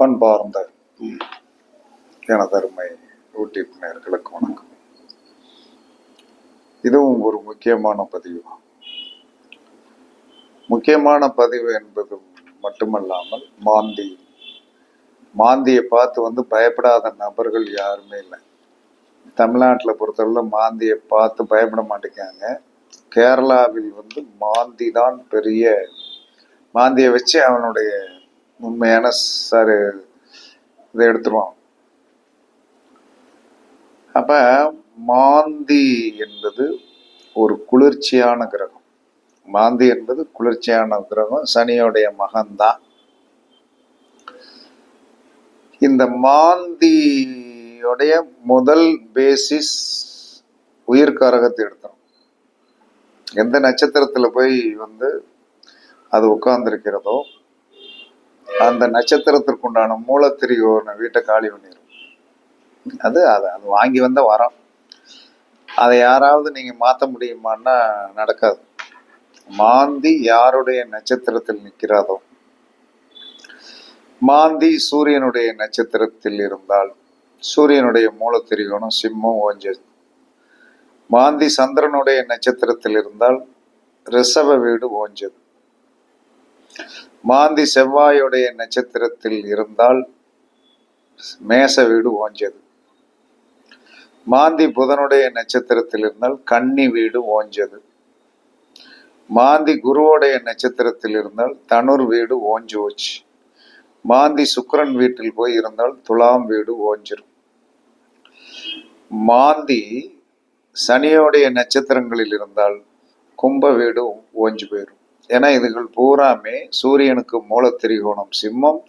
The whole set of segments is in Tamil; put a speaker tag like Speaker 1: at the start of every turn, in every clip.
Speaker 1: பண்பார்ந்த எனதருமை யூடியூப் நேர்களுக்கு வணக்கம். இதுவும் ஒரு முக்கியமான பதிவு. முக்கியமான பதிவு என்பது மட்டுமல்லாமல் மாந்தி. மாந்தியை பார்த்து வந்து பயப்படாத நபர்கள் யாருமே இல்லை. தமிழ்நாட்டில் பொறுத்தவரை மாந்தியை பார்த்து பயப்பட மாட்டேங்காங்க கேரளாவில் வந்து மாந்தி தான் பெரிய மாந்தியை வச்சு அவனுடைய உண்மையான சார் இதை எடுத்துருவான். அப்ப மாந்தி என்பது ஒரு குளிர்ச்சியான கிரகம். மாந்தி என்பது குளிர்ச்சியான கிரகம் சனியோடைய மகன்தான். இந்த மாந்தியோடைய முதல் பேசிஸ் உயிர்காரகத்தை எடுத்தோம் எந்த நட்சத்திரத்துல போய் வந்து அது உட்கார்ந்திருக்கிறதோ அந்த நட்சத்திரத்திற்குண்டான மூலத்திரியோன வீட்டை காலி பண்ணிடும் அது அது அது வாங்கி வந்த வரம். அதை யாராவது நீங்க மாத்த முடியுமான்னா நடக்காது. மாந்தி யாருடைய நட்சத்திரத்தில் நிற்கிறாதோ? மாந்தி சூரியனுடைய நட்சத்திரத்தில் இருந்தால் சூரியனுடைய மூலத்திரிகோணம் சிம்மம் ஓஞ்சது மாந்தி சந்திரனுடைய நட்சத்திரத்தில் இருந்தால் ரிஷப வீடு ஓஞ்சது. மாந்தி செவ்வாயுடைய நட்சத்திரத்தில் இருந்தால் மேச வீடு ஓஞ்சது. மாந்தி புதனுடைய நட்சத்திரத்தில் இருந்தால் கன்னி வீடு ஓஞ்சது. மாந்தி குருவோடைய நட்சத்திரத்தில் இருந்தால் தனுர் வீடு ஓஞ்சு போச்சு. மாந்தி சுக்கரன் வீட்டில் போய் இருந்தால் துலாம் வீடு ஓஞ்சிரும். மாந்தி சனியோடைய நட்சத்திரங்களில் இருந்தால் கும்ப வீடு ஓஞ்சு போயிடும் ஏன்னா இதுகள் பூராமே சூரியனுக்கு மூலத்திரிகோணம் சிம்மம்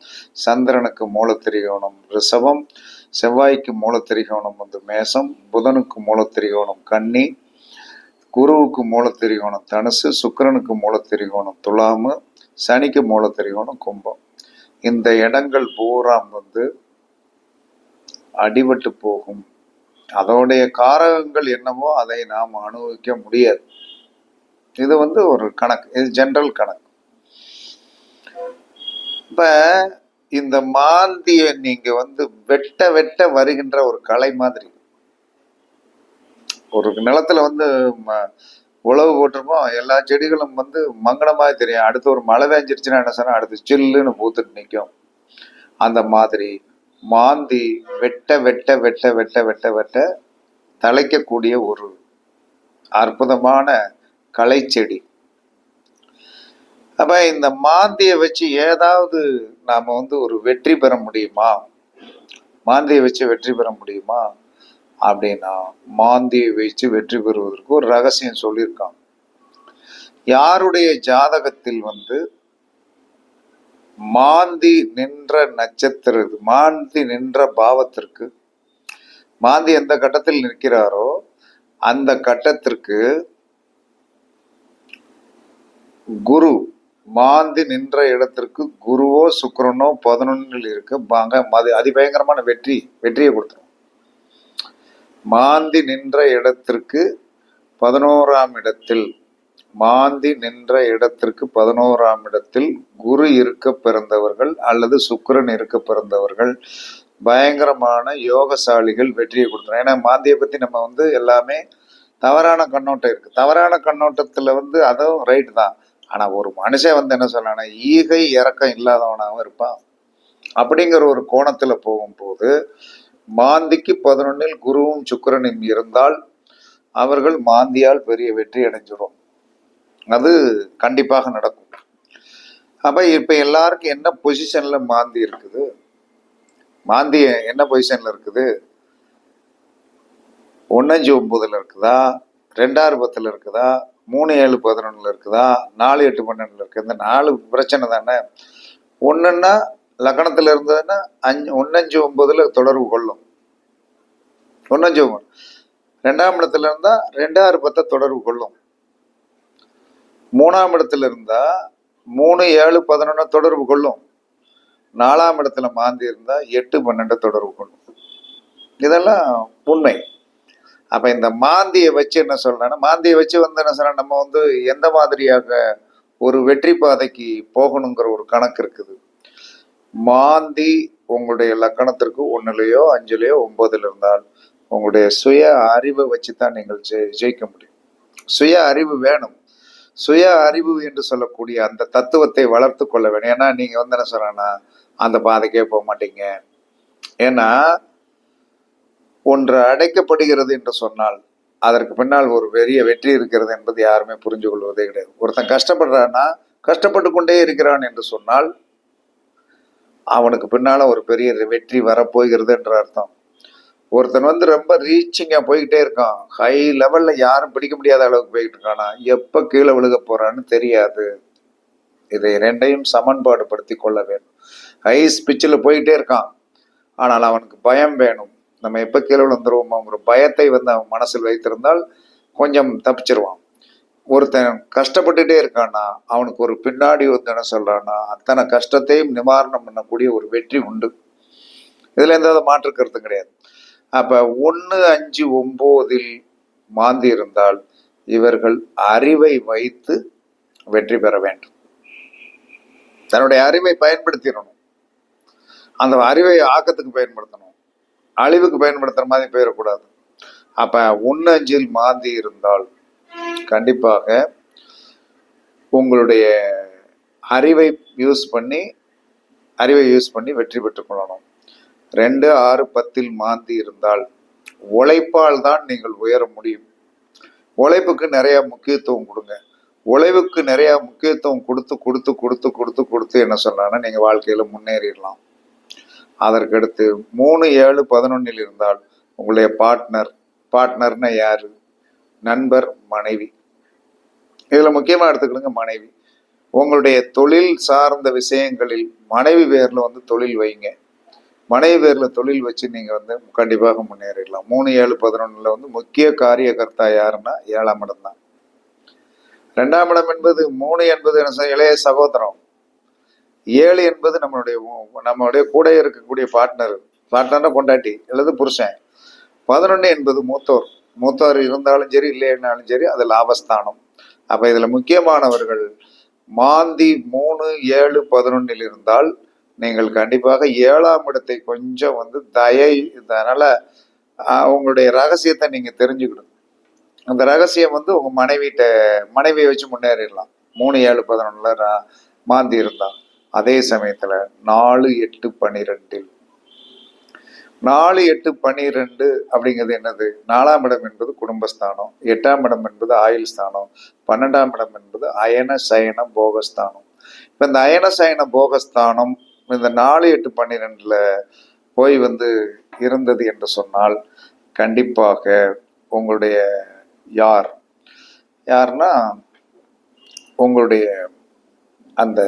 Speaker 1: சந்திரனுக்கு மூலத்திரிகோணம் ரிஷபம் செவ்வாய்க்கு மூலத்திரிகோணம் வந்து மேசம் புதனுக்கு மூலத்திரிகோணம் கன்னி குருவுக்கு மூலத்திரிகோணம் தனுசு சுக்கிரனுக்கு மூலத்திரிகோணம் துலாமு சனிக்கு மூலத்திரிகோணம் கும்பம். இந்த இடங்கள் பூராம் வந்து அடிபட்டு போகும். அதோடைய காரகங்கள் என்னவோ அதை நாம் அனுபவிக்க முடியாது. இது வந்து ஒரு கணக்கு. இது ஜென்ரல் கணக்கு. இப்ப இந்த மாந்திய நீங்க வந்து வெட்ட வெட்ட வருகின்ற ஒரு கலை மாதிரி. ஒரு நிலத்துல வந்து ம- உழவு போட்டிருப்போம். எல்லா செடிகளும் வந்து மங்கனமாக தெரியும். அடுத்து ஒரு மழை வேஞ்சிருச்சுன்னா என்ன சொன்னா அடுத்து சில்லுன்னு பூத்துட்டு நிற்கும் அந்த மாதிரி மாந்தி வெட்ட வெட்ட வெட்ட வெட்ட வெட்ட வெட்ட தலைக்கக்கூடிய ஒரு அற்புதமான கலைச்செடி. அப்ப இந்த மாந்தியை வச்சு ஏதாவது நாம வந்து ஒரு வெற்றி பெற முடியுமா? மாந்தியை வச்சு வெற்றி பெற முடியுமா? அப்படின்னா மாந்தியை வச்சு வெற்றி பெறுவதற்கு ஒரு ரகசியம் சொல்லியிருக்கான். யாருடைய ஜாதகத்தில் வந்து மாந்தி நின்ற நட்சத்திர மாந்தி நின்ற பாவத்திற்கு மாந்தி எந்த கட்டத்தில் நிற்கிறாரோ அந்த கட்டத்திற்கு குரு. மாந்தி நின்ற இடத்திற்கு குருவோ சுக்கரனோ பதினொன்றில் இருக்க பாங்க அது அதிபயங்கரமான வெற்றி வெற்றியை கொடுத்துரும். மாந்தி நின்ற இடத்திற்கு பதினோராம் இடத்தில் மாந்தி நின்ற இடத்திற்கு பதினோராம் இடத்தில் குரு இருக்க பிறந்தவர்கள் அல்லது சுக்கரன் இருக்க பிறந்தவர்கள் பயங்கரமான யோகசாலிகள் வெற்றியை கொடுத்துரும். ஏன்னா மாந்தியை பற்றி நம்ம வந்து எல்லாமே தவறான கண்ணோட்டம் இருக்குது தவறான கண்ணோட்டத்தில் வந்து அதுவும் ரைட் தான். ஆனா ஒரு மனுஷன் வந்து என்ன சொல்லனா ஈகை இறக்கம் இல்லாதவனாகவும் இருப்பான். அப்படிங்கிற ஒரு கோணத்துல போகும்போது மாந்திக்கு பதினொன்னில் குருவும் சுக்கரனும் இருந்தால் அவர்கள் மாந்தியால் பெரிய வெற்றி அடைஞ்சிடும். அது கண்டிப்பாக நடக்கும். அப்ப இப்ப எல்லாருக்கும் என்ன பொசிஷன்ல மாந்தி இருக்குது? மாந்தி என்ன பொசிஷன்ல இருக்குது? ஒன்னஞ்சு ஒன்பதுல இருக்குதா? ரெண்டாறு பத்துல இருக்குதா? மூணு ஏழு பதினொன்னுல இருக்குதா? நாலு எட்டு பன்னெண்டுல இருக்கு. இந்த நாலு பிரச்சனை தானே? ஒன்றுன்னா லக்கணத்துல இருந்ததுன்னா அஞ்சு ஒன்னஞ்சு ஒன்பதுல தொடர்பு கொள்ளும். ஒன்னஞ்சு ஒன்பது. ரெண்டாம் இடத்துல இருந்தா ரெண்டாறு பத்தை தொடர்பு கொள்ளும். மூணாம் இடத்துல இருந்தா மூணு ஏழு பதினொன்னு தொடர்பு கொள்ளும். நாலாம் இடத்துல மாந்தி இருந்தா எட்டு பன்னெண்டு தொடர்பு கொள்ளும். இதெல்லாம் உண்மை. அப்ப இந்த மாந்தியை வச்சு என்ன சொல்றேன்னா மாந்தியை வச்சு வந்து என்ன சொல்றேன் நம்ம வந்து எந்த மாதிரியாக ஒரு வெற்றி பாதைக்கு போகணுங்கிற ஒரு கணக்கு இருக்குது. மாந்தி உங்களுடைய லக்கணத்திற்கு ஒன்றுலையோ அஞ்சுலையோ ஒன்பதுல இருந்தால் உங்களுடைய சுய அறிவை வச்சு தான் நீங்கள் ஜெய் ஜெயிக்க முடியும். சுய அறிவு வேணும். சுய அறிவு என்று சொல்லக்கூடிய அந்த தத்துவத்தை வளர்த்து கொள்ள வேணும். ஏன்னா நீங்க வந்து என்ன சொல்றேன்னா அந்த பாதைக்கே போக மாட்டீங்க. ஏன்னா ஒன்று அடைக்கப்படுகிறது என்று சொன்னால் அதற்கு பின்னால் ஒரு பெரிய வெற்றி இருக்கிறது என்பது யாருமே புரிஞ்சு கொள்வதே கிடையாது. ஒருத்தன் கஷ்டப்படுறான்னா கஷ்டப்பட்டு கொண்டே இருக்கிறான் என்று சொன்னால் அவனுக்கு பின்னால் ஒரு பெரிய வெற்றி வரப்போகிறது என்ற அர்த்தம். ஒருத்தன் வந்து ரொம்ப ரீச்சிங்காக போய்கிட்டே இருக்கான். ஹை லெவலில் யாரும் பிடிக்க முடியாத அளவுக்கு போய்கிட்டு இருக்கானா? எப்போ கீழே விழுக போகிறான்னு தெரியாது. இதை ரெண்டையும் சமன்பாடு படுத்தி கொள்ள வேண்டும். ஹை ஸ்பிச்சில் போயிட்டே இருக்கான். ஆனால் அவனுக்கு பயம் வேணும். நம்ம எப்ப கீழே விழுந்துருவோமோங்கிற பயத்தை வந்து அவன் மனசில் வைத்திருந்தால் கொஞ்சம் தப்பிச்சிருவான். ஒருத்தன் கஷ்டப்பட்டுட்டே இருக்கான்னா அவனுக்கு ஒரு பின்னாடி வந்து என்ன சொல்கிறான்னா அத்தனை கஷ்டத்தையும் நிவாரணம் பண்ணக்கூடிய ஒரு வெற்றி உண்டு. இதுல எந்த மாற்று கருத்தும் கிடையாது. அப்ப ஒன்று அஞ்சு ஒன்பதில் மாந்தி இருந்தால் இவர்கள் அறிவை வைத்து வெற்றி பெற வேண்டும். தன்னுடைய அறிவை பயன்படுத்திடணும். அந்த அறிவை ஆக்கத்துக்கு பயன்படுத்தணும். அழிவுக்கு பயன்படுத்துற மாதிரி போயிடக்கூடாது அப்ப உன்னஞ்சில் மாந்தி இருந்தால் கண்டிப்பாக உங்களுடைய அறிவை யூஸ் பண்ணி அறிவை யூஸ் பண்ணி வெற்றி பெற்றுக்கொள்ளணும் ரெண்டு ஆறு பத்தில் மாந்தி இருந்தால் உழைப்பால் தான் நீங்கள் உயர முடியும். உழைப்புக்கு நிறைய முக்கியத்துவம் கொடுங்க. உழைவுக்கு நிறைய முக்கியத்துவம் கொடுத்து கொடுத்து கொடுத்து கொடுத்து கொடுத்து என்ன சொல்லலாம்னா நீங்க வாழ்க்கையில முன்னேறிடலாம். அதற்கடுத்து மூணு ஏழு பதினொன்னில் இருந்தால் உங்களுடைய பார்ட்னர் பார்ட்னர்னா யாரு? நண்பர் மனைவி. இதில் முக்கியமாக எடுத்துக்கிடுங்க மனைவி. உங்களுடைய தொழில் சார்ந்த விஷயங்களில் மனைவி பேரில் வந்து தொழில் வைங்க. மனைவி பேரில் தொழில் வச்சு நீங்கள் வந்து கண்டிப்பாக முன்னேறிடலாம். மூணு ஏழு பதினொன்னில் வந்து முக்கிய காரியகர்த்தா யாருன்னா ஏழாம் இடம் தான். ரெண்டாம் இடம் என்பது மூணு என்பது என்ன இளைய சகோதரம். ஏழு என்பது நம்மளுடைய உ- நம்மளுடைய கூட இருக்கக்கூடிய பார்ட்னர் பார்ட்னர்னா பொண்டாட்டி அல்லது புருஷன். பதினொன்று என்பது மூத்தோர். மூத்தோர் இருந்தாலும் சரி இல்லைன்னாலும் சரி அது லாபஸ்தானம். அப்போ இதில் முக்கியமானவர்கள் மாந்தி மூணு ஏழு பதினொன்னில் இருந்தால் நீங்கள் கண்டிப்பாக ஏழாம் இடத்தை கொஞ்சம் வந்து தயை அதனால் உங்களுடைய ரகசியத்தை நீங்கள் தெரிஞ்சுக்கணும். அந்த ரகசியம் வந்து உங்கள் மனைவிட்ட மனைவியை வச்சு முன்னேறிடலாம். மூணு ஏழு பதினொன்றில் ரா- மாந்தி இருந்தால். அதே சமயத்தில் நாலு எட்டு பன்னிரெண்டில் நாலு எட்டு பன்னிரெண்டு அப்படிங்கிறது என்னது? நாலாம் இடம் என்பது குடும்பஸ்தானம் எட்டாம் இடம் என்பது ஆயுள் ஸ்தானம் பன்னெண்டாம் இடம் என்பது அயன சயன போகஸ்தானம். இப்போ இந்த அயன சயன போகஸ்தானம் இந்த நாலு எட்டு பன்னிரெண்டில் போய் வந்து இருந்தது என்று சொன்னால் கண்டிப்பாக உங்களுடைய யார்? யாருன்னா உங்களுடைய அந்த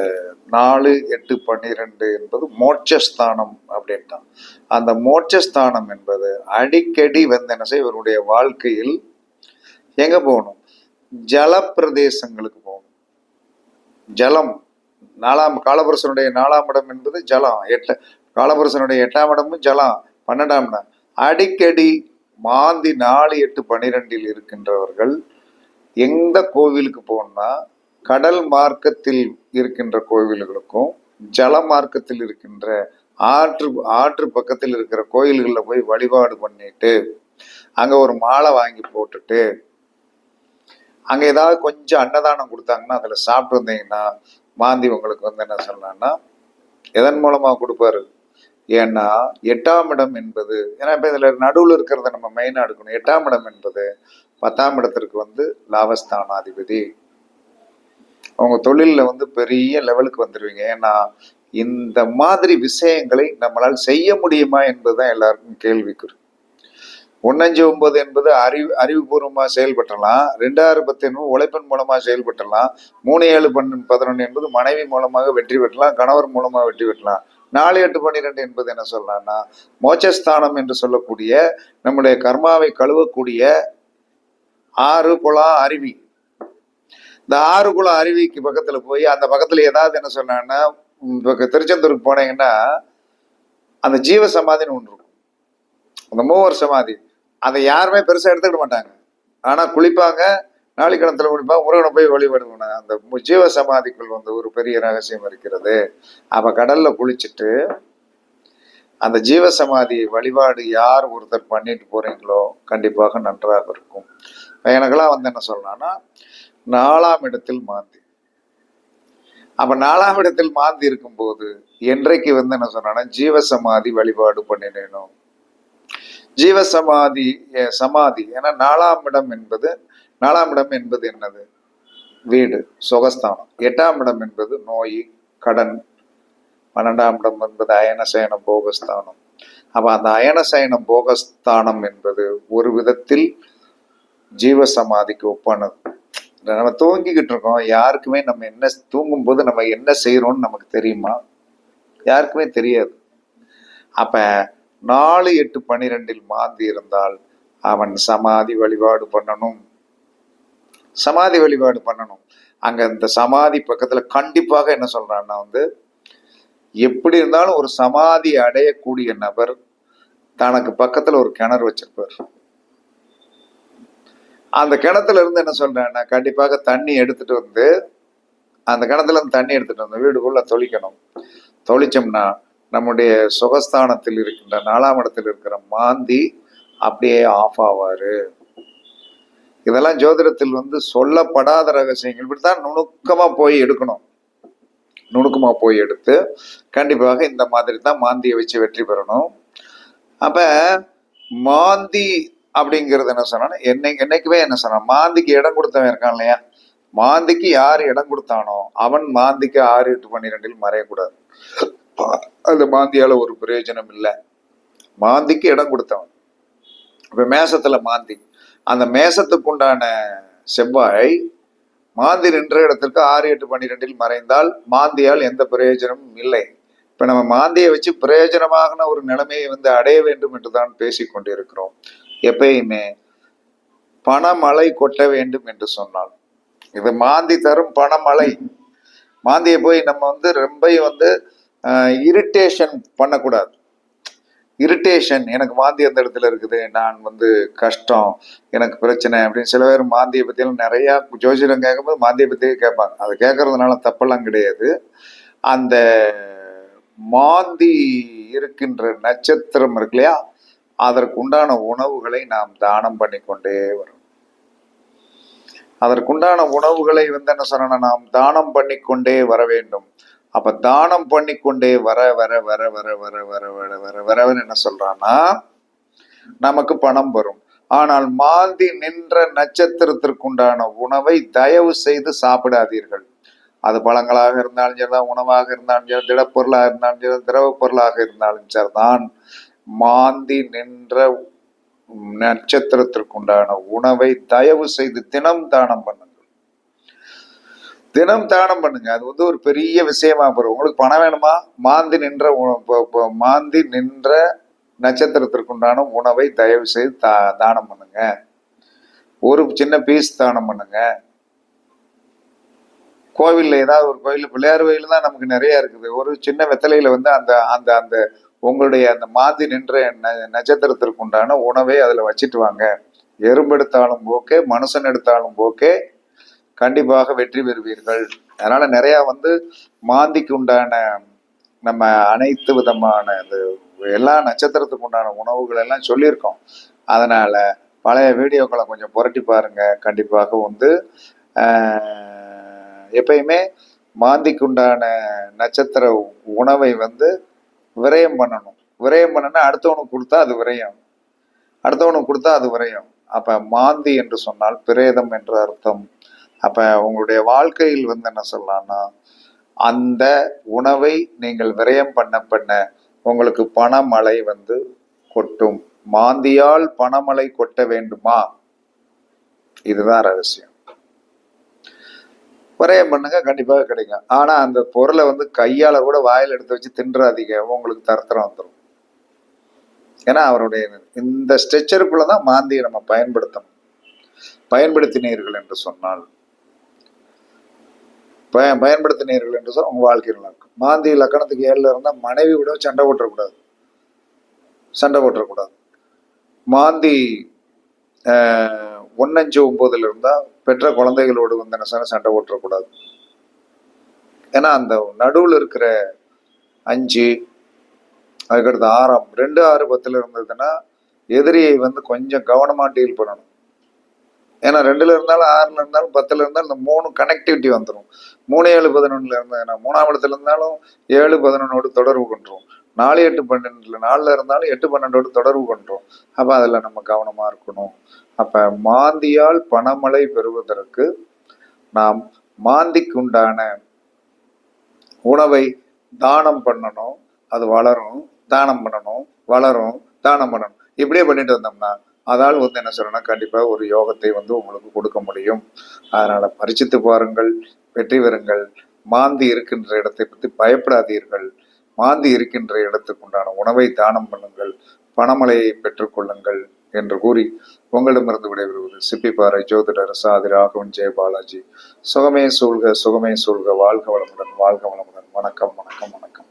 Speaker 1: நாலு எட்டு பன்னிரெண்டு என்பது மோட்சஸ்தானம் அப்படின்ட்டான். அந்த மோட்சஸ்தானம் என்பது அடிக்கடி வந்து என்ன செய்ய இவருடைய வாழ்க்கையில் எங்க போகணும்? ஜலப்பிரதேசங்களுக்கு போகணும். ஜலம் நாலாம் காலபுருஷனுடைய நாலாம் இடம் என்பது ஜலம். எட்ட காலபுருஷனுடைய எட்டாம் இடமும் ஜலம். பன்னெண்டாம் இடம். அடிக்கடி மாந்தி நாலு எட்டு பன்னிரெண்டில் இருக்கின்றவர்கள் எந்த கோவிலுக்கு போகணும்னா கடல் மார்க்கத்தில் இருக்கின்ற கோவில்களுக்கும் ஜல மார்க்கத்தில் இருக்கின்ற ஆற்று ஆற்று பக்கத்தில் இருக்கிற கோயில்களில் போய் வழிபாடு பண்ணிட்டு அங்கே ஒரு மாலை வாங்கி போட்டுட்டு அங்கே ஏதாவது கொஞ்சம் அன்னதானம் கொடுத்தாங்கன்னா அதில் சாப்பிட்டு வந்தீங்கன்னா மாந்தி உங்களுக்கு வந்து என்ன சொல்லலாம்னா எதன் மூலமாக கொடுப்பாரு? ஏன்னா எட்டாம் இடம் என்பது ஏன்னா இப்போ இதில் நடுவில் இருக்கிறத நம்ம மெயினாக எடுக்கணும். எட்டாம் இடம் என்பது பத்தாம் இடத்திற்கு வந்து லாபஸ்தானாதிபதி. உங்க தொழிலில் வந்து பெரிய லெவலுக்கு வந்துடுவீங்க ஏன்னா இந்த மாதிரி விஷயங்களை நம்மளால் செய்ய முடியுமா என்பதுதான் எல்லாருக்கும் கேள்விக்குறி ஒன்னஞ்சு ஒன்பது என்பது அறிவு அறிவுபூர்வமாக செயல்பட்டலாம் ரெண்டாயிரம் பத்து என்பது உழைப்பின் மூலமாக செயல்பட்டலாம் மூணு ஏழு பன்னெண்டு பதினொன்று என்பது மனைவி மூலமாக வெற்றி பெற்றலாம் கணவர் மூலமாக வெற்றி பெற்றலாம் நாலு எட்டு பன்னிரெண்டு என்பது என்ன சொல்லலாம்னா மோட்சஸ்தானம் என்று சொல்லக்கூடிய நம்முடைய கர்மாவை கழுவக்கூடிய ஆறு குளம் அருவி. இந்த ஆறு குளம் அருவிக்கு பக்கத்துல போய் அந்த பக்கத்துல ஏதாவது என்ன சொன்னாங்கன்னா இப்போ திருச்செந்தூருக்கு போனீங்கன்னா அந்த ஜீவ சமாதின்னு ஒன்று இருக்கும். அந்த மூவர் சமாதி. அதை யாருமே பெருசா எடுத்துக்கிட மாட்டாங்க. ஆனா குளிப்பாங்க நாளிக்கிழத்துல குளிப்பாங்க முருகனை போய் வழிபடுவாங்க அந்த ஜீவ சமாதிக்குள் வந்து ஒரு பெரிய ரகசியம் இருக்கிறது. அவ கடல்ல குளிச்சுட்டு அந்த ஜீவ சமாதி வழிபாடு யார் ஒருத்தர் பண்ணிட்டு போறீங்களோ கண்டிப்பாக நன்றாக இருக்கும். எனக்கெல்லாம் வந்து என்ன சொல்லலாம்னா நாலாம் இடத்தில் மாந்தி. அப்ப நாலாம் இடத்தில் மாந்தி இருக்கும்போது என்றைக்கு வந்து என்ன சொன்னா ஜீவசமாதி வழிபாடு பண்ணினேனும் ஜீவசமாதி சமாதி ஏன்னா நாலாம் இடம் என்பது நாலாம் இடம் என்பது என்னது? வீடு சுகஸ்தானம். எட்டாம் இடம் என்பது நோய் கடன். பன்னெண்டாம் இடம் என்பது அயனசயன போகஸ்தானம். அப்ப அந்த அயனசயன போகஸ்தானம் என்பது ஒரு விதத்தில் ஜீவசமாதிக்கு ஒப்பானது. நம்ம தூங்கிக்கிட்டு இருக்கோம். யாருக்குமே நம்ம என்ன தூங்கும்போது நம்ம என்ன செய்யறோம்னு நமக்கு தெரியுமா? யாருக்குமே தெரியாது. அப்ப நாலு எட்டு பனிரெண்டில் மாந்தி இருந்தால் அவன் சமாதி வழிபாடு பண்ணணும். சமாதி வழிபாடு பண்ணணும். அங்க இந்த சமாதி பக்கத்துல கண்டிப்பாக என்ன சொல்றான்னா வந்து எப்படி இருந்தாலும் ஒரு சமாதி அடையக்கூடிய நபர் தனக்கு பக்கத்துல ஒரு கிணறு வச்சிருப்பார். அந்த கிணத்துல இருந்து என்ன சொல்றேன்னா கண்டிப்பாக தண்ணி எடுத்துட்டு வந்து அந்த கிணத்துல இருந்து தண்ணி எடுத்துட்டு வந்து வீடுக்குள்ள தொளிக்கணும். தொளிச்சோம்னா நம்முடைய சுகஸ்தானத்தில் இருக்கின்ற நாலாம் இடத்தில் இருக்கிற மாந்தி அப்படியே ஆஃப் ஆவாரு. இதெல்லாம் ஜோதிடத்தில் வந்து சொல்லப்படாத ரகசியங்கள். இப்படித்தான் நுணுக்கமா போய் எடுக்கணும். நுணுக்கமா போய் எடுத்து கண்டிப்பாக இந்த மாதிரி தான் மாந்தியை வச்சு வெற்றி பெறணும். அப்ப மாந்தி அப்படிங்கிறது என்ன சொன்னா என்னை என்னைக்குமே என்ன சொன்னா மாந்திக்கு இடம் கொடுத்தவன் இருக்கான் இல்லையா? மாந்திக்கு யார் இடம் கொடுத்தானோ அவன் மாந்திக்கு ஆறு எட்டு பன்னிரெண்டில் மறையக்கூடாது. அந்த மாந்தியால ஒரு பிரயோஜனம் இல்லை. மாந்திக்கு இடம் கொடுத்தவன். இப்ப மேசத்துல மாந்தி. அந்த மேசத்துக்கு உண்டான செவ்வாய் மாந்தி நின்ற இடத்திற்கு ஆறு எட்டு பன்னிரெண்டில் மறைந்தால் மாந்தியால் எந்த பிரயோஜனமும் இல்லை. இப்ப நம்ம மாந்தியை வச்சு பிரயோஜனமான ஒரு நிலைமையை வந்து அடைய வேண்டும் என்று தான் பேசிக் கொண்டிருக்கிறோம் எப்பயுமே பணமழை கொட்ட வேண்டும் என்று சொன்னால் இது மாந்தி தரும் பணமழை மாந்தியை போய் நம்ம வந்து ரொம்ப வந்து இரிட்டேஷன் பண்ணக்கூடாது. இரிட்டேஷன் எனக்கு மாந்தி அந்த இடத்துல இருக்குது? நான் வந்து கஷ்டம் எனக்கு பிரச்சனை அப்படின்னு சில பேர் மாந்தியை பற்றியெல்லாம் நிறையா ஜோசிடம் கேட்கும்போது மாந்தியை பற்றியே கேட்பாங்க. அதை கேட்கறதுனால தப்பெல்லாம் கிடையாது. அந்த மாந்தி இருக்கின்ற நட்சத்திரம் இருக்கு இல்லையா? அதற்குண்டான உணவுகளை நாம் தானம் பண்ணிக்கொண்டே வரும். அதற்குண்டான உணவுகளை வந்து என்ன சொன்னா நாம் தானம் பண்ணிக்கொண்டே வர வேண்டும். அப்ப தானம் பண்ணிக்கொண்டே வர வர வர வர வர வர வர வர வரவன் என்ன சொல்றான்னா நமக்கு பணம் வரும். ஆனால் மாந்தி நின்ற நட்சத்திரத்திற்குண்டான உணவை தயவு செய்து சாப்பிடாதீர்கள். அது பழங்களாக இருந்தாலும் சரிதான் உணவாக இருந்தாலும் சரி திடப்பொருளாக இருந்தாலும் சரி திரவ பொருளாக இருந்தாலும் சரிதான். மாந்தி நின்ற நட்சத்திரத்திற்குண்டான உணவை தயவு செய்து தினம் தானம் பண்ணுங்க. தினம் தானம் பண்ணுங்க. அது வந்து ஒரு பெரிய விஷயமா போறோம். உங்களுக்கு பணம் வேணுமா? மாந்தி நின்ற மாந்தி நின்ற நட்சத்திரத்திற்குண்டான உணவை தயவு செய்து தா தானம் பண்ணுங்க. ஒரு சின்ன பீஸ் தானம் பண்ணுங்க. கோவில்ல ஏதாவது ஒரு கோயில் பிள்ளையார் கோயில் தான் நமக்கு நிறைய இருக்குது. ஒரு சின்ன வெத்தலையில வந்து அந்த அந்த அந்த உங்களுடைய அந்த மாந்தி நின்ற ந- நட்சத்திரத்திற்கு உண்டான உணவை அதில் வச்சுட்டு வாங்க. எறும்பு எடுத்தாலும் போக்கே மனுஷன் எடுத்தாலும் போக்கே கண்டிப்பாக வெற்றி பெறுவீர்கள். அதனால நிறையா வந்து மாந்திக்கு உண்டான நம்ம அனைத்து விதமான இந்த எல்லா நட்சத்திரத்துக்கு உண்டான உணவுகள் எல்லாம் சொல்லியிருக்கோம். அதனால பழைய வீடியோக்களை கொஞ்சம் புரட்டி பாருங்க. கண்டிப்பாக வந்து எப்பயுமே மாந்திக்கு உண்டான நட்சத்திர உணவை வந்து விரயம் பண்ணணும். விரயம் பண்ணனா அடுத்தவனுக்கு கொடுத்தா அது விரயம். அடுத்தவனுக்கு கொடுத்தா அது விரயம். அப்ப மாந்தி என்று சொன்னால் பிரேதம் என்ற அர்த்தம். அப்ப உங்களுடைய வாழ்க்கையில் வந்து என்ன சொல்லலாம்னா அந்த உணவை நீங்கள் விரயம் பண்ண பண்ண உங்களுக்கு பணமழை வந்து கொட்டும். மாந்தியால் பணமழை கொட்ட வேண்டுமா? இதுதான் ரகசியம். விரயம் பண்ணுங்க கண்டிப்பாக கிடைக்கும் ஆனால் அந்த பொருளை வந்து கையால் கூட வாயில் எடுத்து வச்சு தின்றாதீங்க உங்களுக்கு தரத்திரம் வந்துடும் ஏன்னா அவருடைய இந்த ஸ்ட்ரெச்சருக்குள்ளே தான் மாந்தியை நம்ம பயன்படுத்தணும். பயன்படுத்தினீர்கள் என்று சொன்னால். பய பயன்படுத்தினீர்கள் என்று சொன்னால் உங்கள் வாழ்க்கையில் இருக்கும். மாந்தி லக்கணத்துக்கு ஏழில் இருந்தால் மனைவி கூட சண்டை போட்டுறக்கூடாது. சண்டை போட்டுறக்கூடாது. மாந்தி ஒன்னஞ்சு ஒன்பதுல இருந்தா பெற்ற குழந்தைகளோடு வந்து என்ன சண்டை ஓட்டக்கூடாது ஏன்னா அந்த நடுவில் இருக்கிற அஞ்சு அதுக்கடுத்து ஆறாம் ரெண்டு ஆறு பத்தில் இருந்ததுன்னா எதிரியை வந்து கொஞ்சம் கவனமாக டீல் பண்ணணும். ஏன்னா ரெண்டுல இருந்தாலும் ஆறுல இருந்தாலும் பத்துல இருந்தாலும் இந்த மூணு கனெக்டிவிட்டி வந்துடும் மூணு ஏழு பதினொன்னுல இருந்ததுன்னா மூணாம் இடத்துல இருந்தாலும் ஏழு பதினொன்னோடு தொடர்பு கொண்டுரும். நாலு எட்டு பன்னெண்டுல நாலுல இருந்தாலும் எட்டு பன்னெண்டோடு தொடர்பு பண்றோம் அப்ப அதுல நம்ம கவனமா இருக்கணும். அப்ப மாந்தியால் பணமழை பெறுவதற்கு நாம் மாந்திக்கு உண்டான உணவை தானம் பண்ணணும். அது வளரும் தானம் பண்ணணும் வளரும் தானம் பண்ணணும். இப்படியே பண்ணிட்டு வந்தோம்னா அதால் வந்து என்ன சொல்லணும்னா கண்டிப்பா ஒரு யோகத்தை வந்து உங்களுக்கு கொடுக்க முடியும். அதனால பரிச்சித்து பாருங்கள் வெற்றி பெறுங்கள். மாந்தி இருக்கின்ற இடத்தை பற்றி பயப்படாதீர்கள். மாந்தி இருக்கின்ற இடத்துக்கு உண்டான உணவை தானம் பண்ணுங்கள் பணமழையை பெற்றுக்கொள்ளுங்கள் என்று கூறி உங்களிடமிருந்து விடைபெறுவது சிப்பிப்பாறை ஜோதிடர் சாதி ராகவன் ஜெயபாலாஜி சுகமே சூழ்க சுகமே சூழ்க. வாழ்க வளமுடன் வாழ்க வளமுடன். வணக்கம் வணக்கம் வணக்கம்.